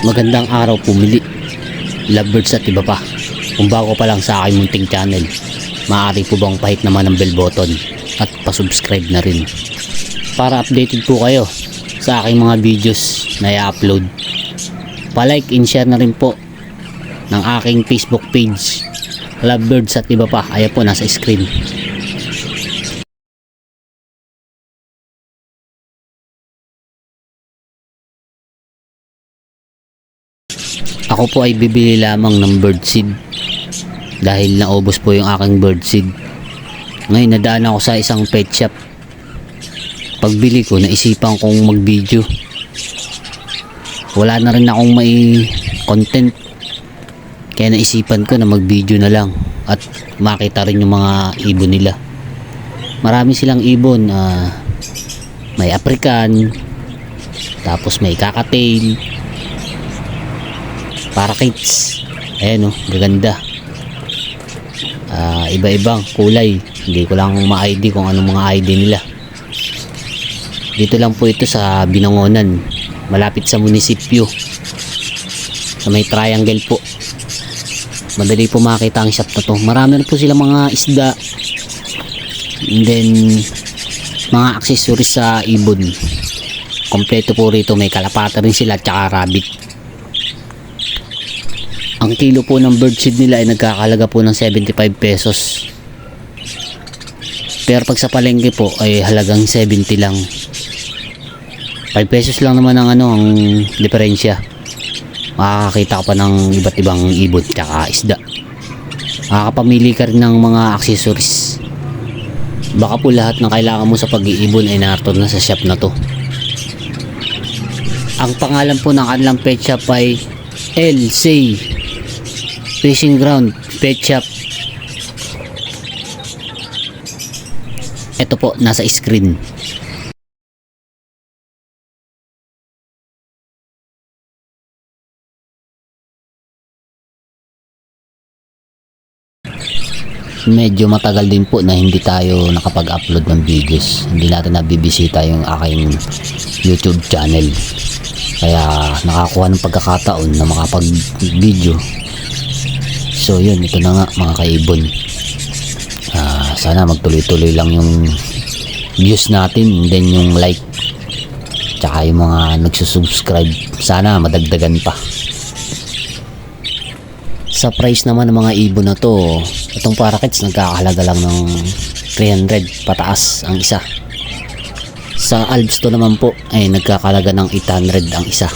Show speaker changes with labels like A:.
A: Magandang araw pumili. Lovebirds at iba pa. Kung bago pa lang sa aking munting channel, maaari po bang pahit naman ang bell button at pasubscribe na rin. Para updated po kayo sa aking mga videos na i-upload. Pa-like and share na rin po ng aking Facebook page. Lovebirds at iba pa. Ayan po nasa screen. Ako po ay bibili lamang ng birdseed dahil naubos po yung aking birdseed. Ngayon nadaan ako sa isang pet shop. Pagbili ko, naisipan kong mag-video. Wala na rin akong may content. Kaya naisipan ko na mag-video na lang at makita rin yung mga ibon nila. Marami silang ibon. ah, may African, tapos may kakatail, parakeets ayan o gaganda. Ah, iba-ibang kulay. Hindi ko lang ma-ID kung anong mga ID nila. Dito lang po ito sa Binangonan. Malapit sa munisipyo. Sa may triangle po. Madali po makita ang shop na to. Marami rin po sila mga isda. And then mga accessories sa ibon. Kompleto po rito. May kalapata rin sila tsaka rabbit ang kilo po ng birdseed nila ay nagkakalaga po ng 75 pesos. Pero pag sa palengke po ay halagang 70 lang. 5 pesos lang naman ang ano ang diferensya. Makakakita ka pa ng iba't ibang ibon tsaka isda. Makakapamili ka rin ng mga accessories. Baka po lahat ng kailangan mo sa pag-iibon ay narito na sa shop na to. Ang pangalan po ng kanilang pet shop ay LC Fishing Ground Pet Shop. Ito po, nasa screen. Medyo matagal din po na hindi tayo nakapag-upload ng videos. Hindi natin nabibisita yung aking YouTube channel. Kaya nakakuha ng pagkakataon na makapag-video So yun, ito na nga mga kaibon. Ah, sana magtuloy-tuloy lang yung views natin then yung like tsaka yung mga nagsusubscribe. Sana madagdagan pa. Sa price naman ng mga ibon na to, itong parakeets nagkakahalaga lang ng 300 pataas ang isa. Sa Alps to naman po ay nagkakalaga ng 800 ang isa.